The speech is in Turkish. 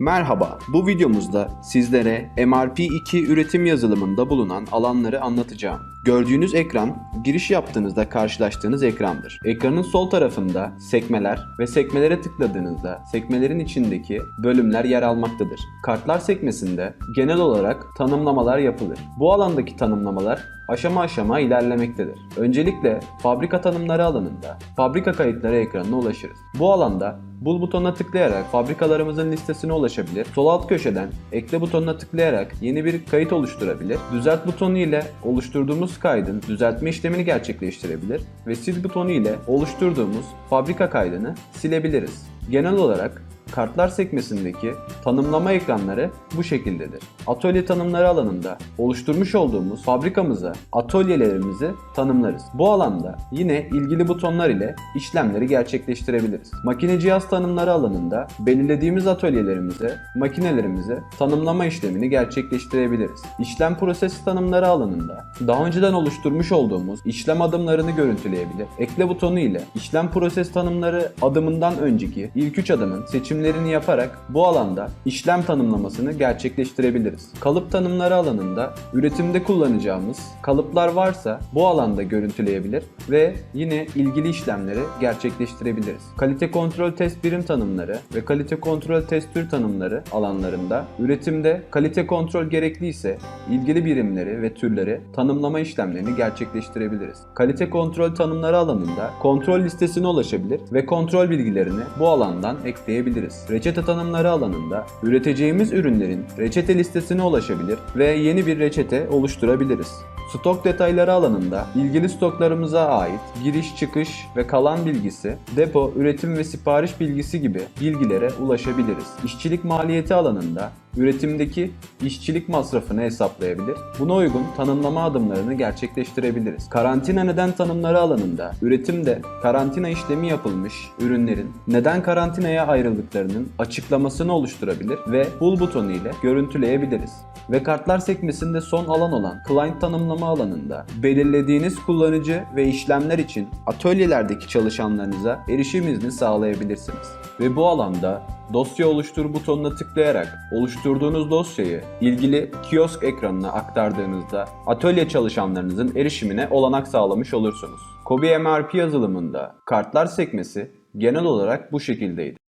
Merhaba, bu videomuzda sizlere MRP2 üretim yazılımında bulunan alanları anlatacağım. Gördüğünüz ekran, giriş yaptığınızda karşılaştığınız ekrandır. Ekranın sol tarafında sekmeler ve sekmelere tıkladığınızda sekmelerin içindeki bölümler yer almaktadır. Kartlar sekmesinde genel olarak tanımlamalar yapılır. Bu alandaki tanımlamalar aşama aşama ilerlemektedir. Öncelikle fabrika tanımları alanında fabrika kayıtları ekranına ulaşırız. Bu alanda Bul butonuna tıklayarak fabrikalarımızın listesine ulaşabilir. Sol alt köşeden ekle butonuna tıklayarak yeni bir kayıt oluşturabilir. Düzelt butonu ile oluşturduğumuz kaydın düzeltme işlemini gerçekleştirebilir ve sil butonu ile oluşturduğumuz fabrika kaydını silebiliriz. Genel olarak kartlar sekmesindeki tanımlama ekranları bu şekildedir. Atölye tanımları alanında oluşturmuş olduğumuz fabrikamıza atölyelerimizi tanımlarız. Bu alanda yine ilgili butonlar ile işlemleri gerçekleştirebiliriz. Makine cihaz tanımları alanında belirlediğimiz atölyelerimize, makinelerimize tanımlama işlemini gerçekleştirebiliriz. İşlem prosesi tanımları alanında daha önceden oluşturmuş olduğumuz işlem adımlarını görüntüleyebilir. Ekle butonu ile işlem proses tanımları adımından önceki ilk 3 adımın seçimlerini yaparak bu alanda işlem tanımlamasını gerçekleştirebiliriz. Kalıp tanımları alanında üretimde kullanacağımız kalıplar varsa bu alanda görüntüleyebilir ve yine ilgili işlemleri gerçekleştirebiliriz. Kalite kontrol test birim tanımları ve kalite kontrol test tür tanımları alanlarında üretimde kalite kontrol gerekliyse ilgili birimleri ve türleri tanımlama işlemlerini gerçekleştirebiliriz. Kalite kontrol tanımları alanında kontrol listesine ulaşabilir ve kontrol bilgilerini bu alandan ekleyebiliriz. Reçete tanımları alanında üreteceğimiz ürünlerin reçete listesine ulaşabilir ve yeni bir reçete oluşturabiliriz. Stok detayları alanında ilgili stoklarımıza ait giriş çıkış ve kalan bilgisi, depo, üretim ve sipariş bilgisi gibi bilgilere ulaşabiliriz. İşçilik maliyeti alanında üretimdeki işçilik masrafını hesaplayabilir. Buna uygun tanımlama adımlarını gerçekleştirebiliriz. Karantina neden tanımları alanında üretimde karantina işlemi yapılmış ürünlerin neden karantinaya ayrıldıklarının açıklamasını oluşturabilir ve bul butonu ile görüntüleyebiliriz. Ve kartlar sekmesinde son alan olan client tanımlama alanında belirlediğiniz kullanıcı ve işlemler için atölyelerdeki çalışanlarınıza erişim izni sağlayabilirsiniz. Ve bu alanda dosya oluştur butonuna tıklayarak oluşturduğunuz dosyayı ilgili kiosk ekranına aktardığınızda atölye çalışanlarınızın erişimine olanak sağlamış olursunuz. Kobi MRP yazılımında kartlar sekmesi genel olarak bu şekildeydi.